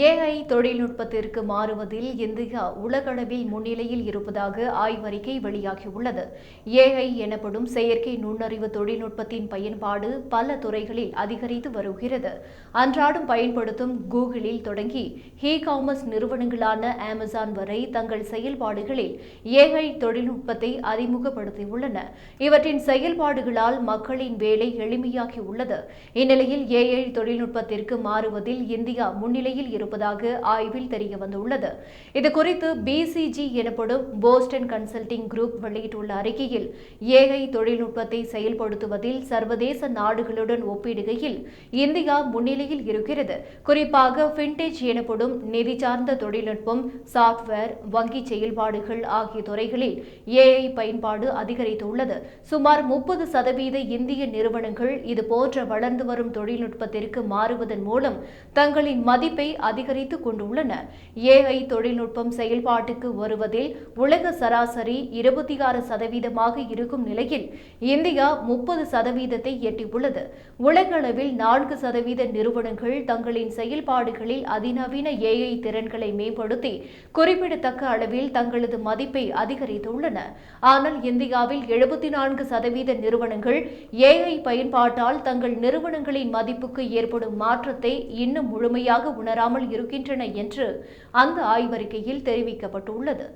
AI தொழில்நுட்பத்திற்கு மாறுவதில் India உலகளவில் முன்னிலையில் இருப்பதாக ஆய்வறிக்கை வெளியாகியுள்ளது. ஏஐ எனப்படும் செயற்கை நுண்ணறிவு தொழில்நுட்பத்தின் பயன்பாடு பல துறைகளில் அதிகரித்து வருகிறது. அன்றாடம் பயன்படுத்தும் கூகுளில் தொடங்கி ஹீ காமர்ஸ் நிறுவனங்களான அமேசான் வரை தங்கள் செயல்பாடுகளில் ஏஐ தொழில்நுட்பத்தை அறிமுகப்படுத்தியுள்ளன. இவற்றின் செயல்பாடுகளால் மக்களின் வேலை எளிமையாகி உள்ளது இந்நிலையில் ஏஐ தொழில்நுட்பத்திற்கு மாறுவதில் இந்தியா முன்னிலையில் இருப்பதாக ஆய்வில் தெரிய வந்துள்ளது இது குறித்து பிசிஜி எனப்படும் போஸ்டன் கன்சல்டிங் குரூப் வெளியிட்டுள்ள அறிக்கையில் ஏஐ தொழில்நுட்பத்தை செயல்படுத்துவதில் சர்வதேச நாடுகளுடன் ஒப்பிடுகையில் இந்தியா முன்னிலையில் இருக்கிறது. குறிப்பாக ஃபின்டெச் எனப்படும் நிதி சார்ந்த தொழில்நுட்பம் சாப்ட்வேர் வங்கி செயல்பாடுகள் ஆகிய துறைகளில் ஏஐ பயன்பாடு அதிகரித்துள்ளது. சுமார் முப்பது சதவீத இந்திய நிறுவனங்கள் இதுபோன்ற வளர்ந்து வரும் தொழில்நுட்பத்திற்கு மாறுவதன் மூலம் தங்களின் மதிப்பை அதிகரித்துக் கொண்டுள்ளன. ஏஐ தொழில்நுட்பம் செயல்பாட்டுக்கு வருவதில் உலக சராசரி இருபத்தி ஆறு சதவீதமாக இருக்கும் நிலையில் இந்தியா முப்பது சதவீதத்தை எட்டியுள்ளது. உலகளவில் நான்கு சதவீத நிறுவனங்கள் தங்களின் செயல்பாடுகளில் அதிநவீன ஏஐ திறன்களை மேம்படுத்தி குறிப்பிடத்தக்க அளவில் தங்களது மதிப்பை அதிகரித்துள்ளன. ஆனால் இந்தியாவில் எழுபத்தி நான்கு சதவீத நிறுவனங்கள் ஏஐ பயன்பாட்டால் தங்கள் நிறுவனங்களின் மதிப்புக்கு ஏற்படும் மாற்றத்தை இன்னும் முழுமையாக உணராமல் இருக்கின்றன என்று அந்த ஆய்வறிக்கையில் தெரிவிக்கப்பட்டுள்ளது.